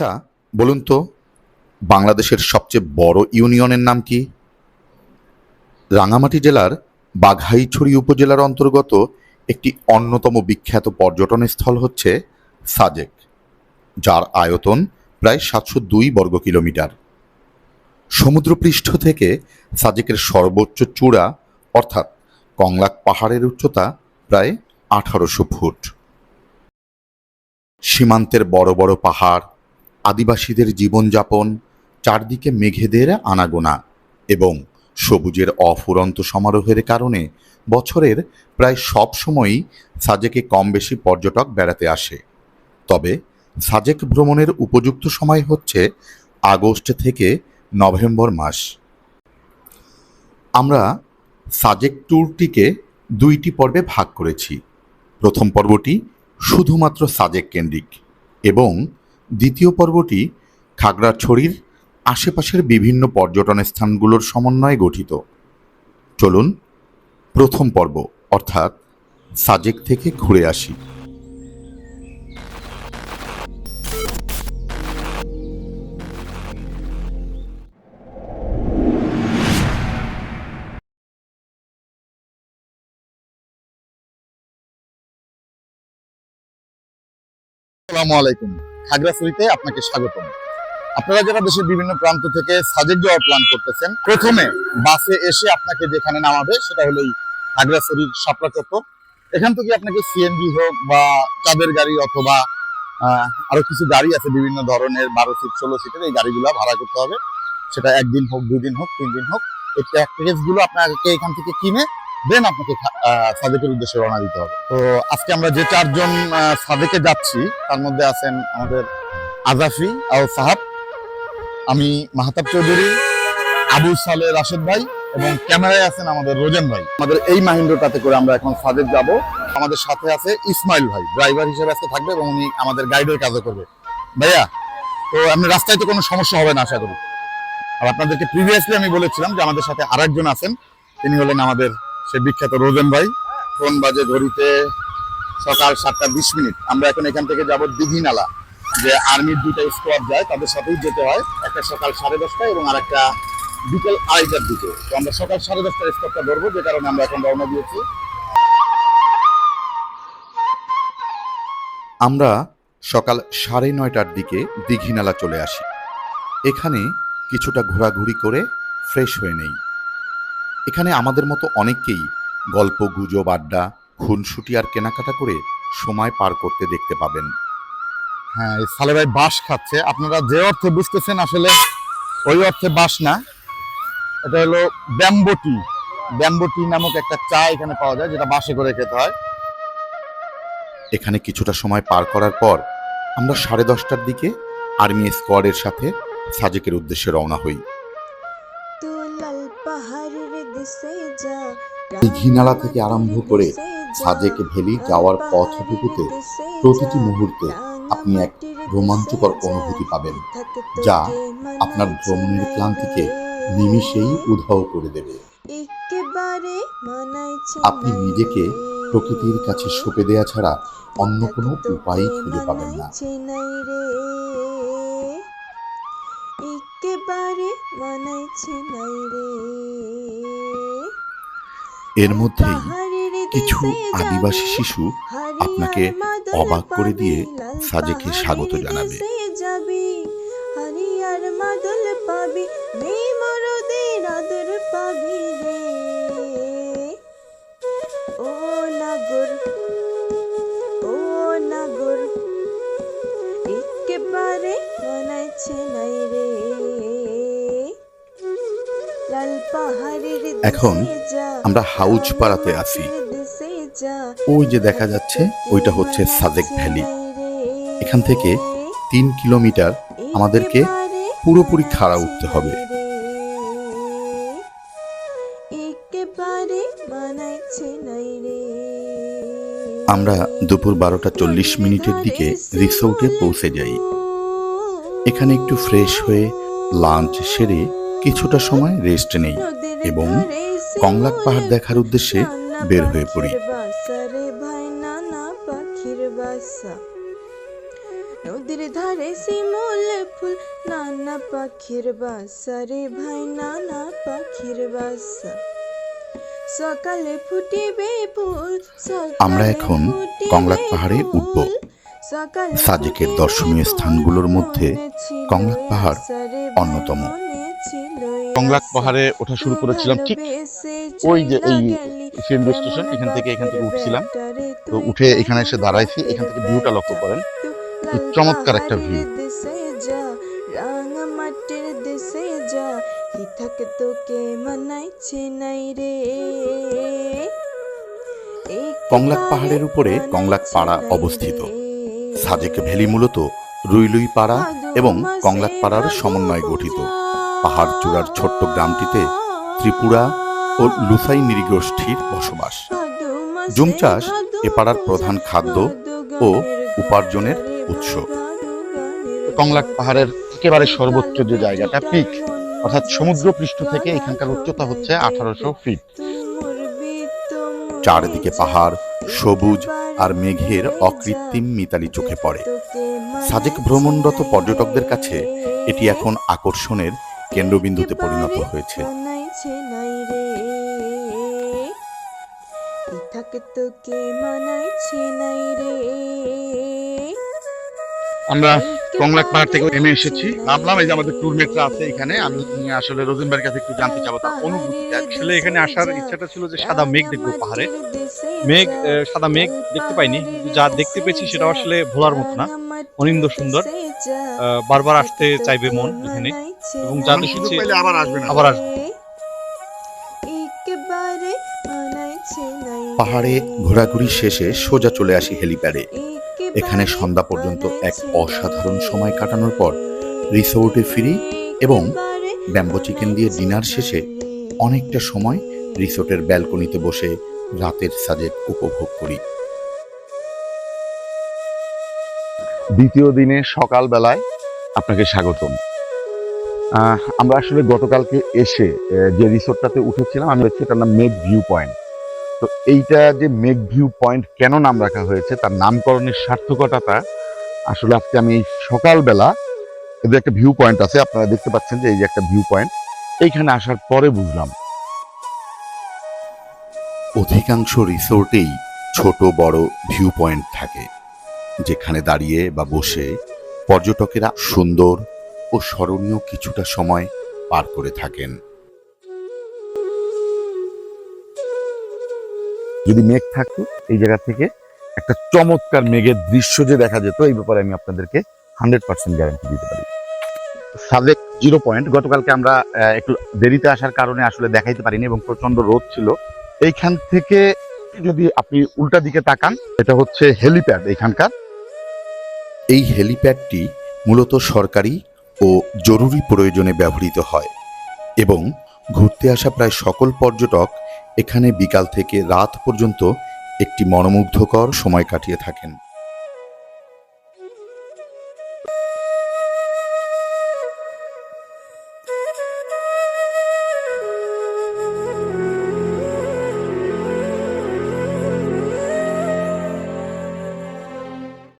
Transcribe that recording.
আচ্ছা বলুন তো, বাংলাদেশের সবচেয়ে বড় ইউনিয়নের নাম কি? রাঙামাটি জেলার বাঘাইছড়ি উপজেলার অন্তর্গত একটি অন্যতম বিখ্যাত পর্যটন স্থল হচ্ছে সাজেক, যার আয়তন প্রায় সাতশো দুই বর্গ কিলোমিটার। সমুদ্রপৃষ্ঠ থেকে সাজেকের সর্বোচ্চ চূড়া, অর্থাৎ কংলাক পাহাড়ের উচ্চতা প্রায় আঠারোশো ফুট। সীমান্তের বড় বড় পাহাড় আদিবাসীদের জীবনযাপন, চারদিকে মেঘেদের আনাগোনা এবং সবুজের অফুরন্ত সমারোহের কারণে বছরের প্রায় সব সময়ই সাজেকে কম বেশি পর্যটক বেড়াতে আসে। তবে সাজেক ভ্রমণের উপযুক্ত সময় হচ্ছে আগস্ট থেকে নভেম্বর মাস। আমরা সাজেক ট্যুরটিকে দুইটি পর্বে ভাগ করেছি। প্রথম পর্বটি শুধুমাত্র সাজেক কেন্দ্রিক এবং দ্বিতীয় পর্বটি খাগড়াছড়ির আশেপাশের বিভিন্ন পর্যটন স্থানগুলোর সমন্বয়ে গঠিত। চলুন প্রথম পর্ব, অর্থাৎ সাজেক থেকে ঘুরে আসি। আসসালামু আলাইকুম। খাগড়াছড়িতে আপনাকে স্বাগতম। আপনারা যারা দেশের বিভিন্ন প্রান্ত থেকে সাজেক যাওয়ার প্ল্যান করতেছেন, প্রথমে বাসে এসে আপনাকে যেখানে নামাবে সেটা হলো খাগড়াছড়ির শাপলা চত্বর। এখান থেকে আপনাকে সিএনজি হোক বা চাঁদের গাড়ি অথবা আরও কিছু গাড়ি আছে বিভিন্ন ধরনের, বারো সিট, ষোলো সিটের এই গাড়িগুলো ভাড়া করতে হবে। সেটা একদিন হোক, দুদিন হোক তিন দিন হোক, এই প্যাকেজগুলো আপনাকে এখান থেকে কিনে দেন আপনাকে সাদেকের উদ্দেশ্যে রওনা দিতে হবে। তো আজকে আমরা যে চারজন সাদেকে যাচ্ছি, তার মধ্যে আছেন আমাদের আজাফি আল সাহাব, আমি মাহতাব চৌধুরী, আবু সালে রাশেদ ভাই এবং ক্যামেরায় আছেন আমাদের রোজেন ভাই। আমাদের এই মাহিন্দ্রটাতে করে আমরা এখন সাদেক যাব। আমাদের সাথে আছে ইসমাইল ভাই, ড্রাইভার হিসেবে আজকে থাকবে এবং উনি আমাদের গাইডের কাজও করবে। ভাইয়া, তো আপনি রাস্তায় তো কোনো সমস্যা হবে না, আশা করি। আর আপনাদেরকে প্রিভিয়াসলি আমি বলেছিলাম যে আমাদের সাথে আরেকজন আছেন, তিনি হলেন আমাদের সে বিখ্যাত রোজেন ভাই। ফোন বাজে ঘড়িতে সকাল সাতটা বিশ মিনিট। আমরা এখন এখান থেকে যাব দিঘিনালা, যে আর্মির দুইটা স্কোয়াড যায়, তাদের সাথেই যেতে হয়। একটা সকাল সাড়ে দশটায় এবং আরেকটা বিকেল আড়াইটার দিকে। তো আমরা সকাল সাড়ে দশটার স্কোয়াডটা ধরবো, যে কারণে আমরা এখন রওনা দিয়েছি। আমরা সকাল সাড়ে নয়টার দিকে দীঘিনালা চলে আসি। এখানে কিছুটা ঘোরাঘুরি করে ফ্রেশ হয়ে নেই। এখানে আমাদের মতো অনেককেই গল্প গুজব আড্ডা খুনসুটি আর কেনাকাটা করে সময় পার করতে দেখতে পাবেন। হ্যাঁ সালে ভাই বাঁশ খাচ্ছে। আপনারা যে অর্থে বুঝতেছেন আসলে ওই অর্থে বাঁশ না এটা হলো ব্যাম্বটি ব্যাম্বটি নামক একটা চা এখানে পাওয়া যায় যেটা বাঁশে করে খেতে হয়। এখানে কিছুটা সময় পার করার পর আমরা সাড়ে দশটার দিকে আর্মি স্কোয়াডের সাথে সাজেকের উদ্দেশ্যে রওনা হই। দীঘিনালা থেকে আরম্ভ করে সাজেক ভ্যালি যাওয়ার পথটুকুতে প্রতিটি মুহূর্তে আপনি এক রোমাঞ্চকর অনুভূতি পাবেন যা আপনার ভ্রমণের ক্লান্তিকে নিমিষেই উধাও করে দেবে। আপনি নিজেকে প্রকৃতির কাছে সঁপে দেয়া ছাড়া অন্য কোনো উপায়ই খুঁজে পাবেন না। একেবারে মানাইছে নাই রে। এর মধ্যেই কিছু আদিবাসী শিশু আপনাকে অবাক করে দিয়ে সাজেকে স্বাগত জানাবে। এখন আমরা হাউজ পাড়াতে আছি। ওই যে দেখা যাচ্ছে, ওইটা হচ্ছে সাজেক ভ্যালি। এখান থেকে তিন কিলোমিটার আমাদেরকে পুরোপুরি খাড়া উঠতে হবে। আমরা দুপুর বারোটা চল্লিশ মিনিটের দিকে রিসোর্টে পৌঁছে যাই। এখানে একটু ফ্রেশ হয়ে লাঞ্চ সেরে কিছুটা সময় রেস্ট নেই এবং কংলাক পাহাড় দেখার উদ্দেশ্যে বের হয়ে পড়ি নদীর ধারে শিমুল ফুল নানা পাখির বাসা রে ভাই নানা পাখির বাসা সকালে ফুটিবে ফুল আমরা এখন কংলাক পাহাড়ে উঠব। সাজেকের দর্শনীয় স্থানগুলোর মধ্যে কংলাক পাহাড় অন্যতম। কংলাক পাহাড়ে ওঠা শুরু করেছিলাম ঠিক ওই যে এই রেলওয়ে স্টেশন এখান থেকে এখান থেকে উঠছিলাম। তো উঠে এখানে এসে দাঁড়াইছি, এখান থেকে ভিউটা লক্ষ্য করেন। চমৎকার একটা রে কংলাক পাহাড়ের উপরে কংলাক পাড়া অবস্থিত। সাজেক ভ্যালি মূলত রুইলুই পাড়া এবং কংলাক পাড়ার সমন্বয়ে গঠিত। পাহাড় চূড়ার ছোট্ট গ্রামটিতে ত্রিপুরা ও লুসাই নৃগোষ্ঠীর বসবাস। জুম চাষ এ পাড়ার প্রধান খাদ্য ও উপার্জনের উৎস। কংলাক পাহাড়ের একেবারে সর্বোচ্চ যে জায়গাটা পিক অর্থাৎ সমুদ্র পৃষ্ঠ থেকে এখানকার উচ্চতা হচ্ছে আঠারোশো ফিট। চারদিকে পাহাড় সবুজ আর মেঘের অকৃত্রিম মিতালি চোখে পড়ে। সাজেক ভ্রমণরত পর্যটকদের কাছে এটি এখন আকর্ষণের কেন্দ্রবিন্দুতে পরিণত হয়েছে। আমরা কংলাক পাহাড় থেকে নেমে এসেছি। নামলাম এই যে আমাদের ট্যুর মেটরা আছে এখানে আমি আসলে রোজেনবার কাছে একটু জানতে চাবো তার অনুভূতিটা আসলে এখানে আসার ইচ্ছাটা ছিল যে সাদা মেঘ দেখব পাহাড়ে। মেঘ সাদা মেঘ দেখতে পাইনি। যা দেখতে পেয়েছি সেটা আসলে ভোলার মতো না। অনিন্দ সুন্দর। বারবার আসতে চাইবে মন এখানে। এবং যা মানুষ সুযোগ পেলে আবার আসবে না। আবার আসবে। একেবারে মানাইছে নাই রে। পাহাড়ে ঘোরাঘুরি শেষে সোজা চলে আসি হেলিপ্যাডে। এখানে সন্ধ্যা পর্যন্ত এক অসাধারণ সময় কাটানোর পর রিসোর্টে ফিরি এবং ব্যাম্বো চিকেন দিয়ে ডিনার শেষে অনেকটা সময় রিসোর্টের ব্যালকনিতে বসে রাতের সাজেক উপভোগ করি। দ্বিতীয় দিনে সকালবেলায় আপনাকে স্বাগতম। আমরা আসলে গতকালকে এসে যে রিসোর্টটাতে উঠেছিলাম, আমি হচ্ছে এটার নাম মেঘ ভিউ পয়েন্ট তো এইটা যে মেঘ ভিউ পয়েন্ট কেন নাম রাখা হয়েছে, তার নামকরণের সার্থকতাটা আসলে আজকে আমি এই সকালবেলা এদের একটা ভিউ পয়েন্ট আছে, আপনারা দেখতে পাচ্ছেন যে এই যে একটা ভিউ পয়েন্ট এইখানে আসার পরে বুঝলাম। অধিকাংশ রিসোর্টেই ছোট বড় ভিউ পয়েন্ট থাকে, যেখানে দাঁড়িয়ে বা বসে পর্যটকেরা সুন্দর ও স্মরণীয় কিছুটা সময় পার করে থাকেন। যদি মেঘ থাকতো এই জায়গা থেকে একটা চমৎকার মেঘের দৃশ্য যে দেখা যেত এই ব্যাপারে আমি আপনাদেরকে হান্ড্রেড পার্সেন্ট গ্যারান্টি দিতে পারি। সাজেক জিরো পয়েন্ট গতকালকে আমরা একটু দেরিতে আসার কারণে আসলে দেখাইতে পারিনি এবং প্রচণ্ড রোদ ছিল। এইখান থেকে যদি আপনি উল্টা দিকে তাকান এটা হচ্ছে হেলিপ্যাড এখানকার এই হেলিপ্যাডটি মূলত সরকারি ও জরুরি প্রয়োজনে ব্যবহৃত হয় এবং ঘুরতে আসা প্রায় সকল পর্যটক এখানে বিকাল থেকে রাত পর্যন্ত একটি মনোমুগ্ধকর সময় কাটিয়ে থাকেন।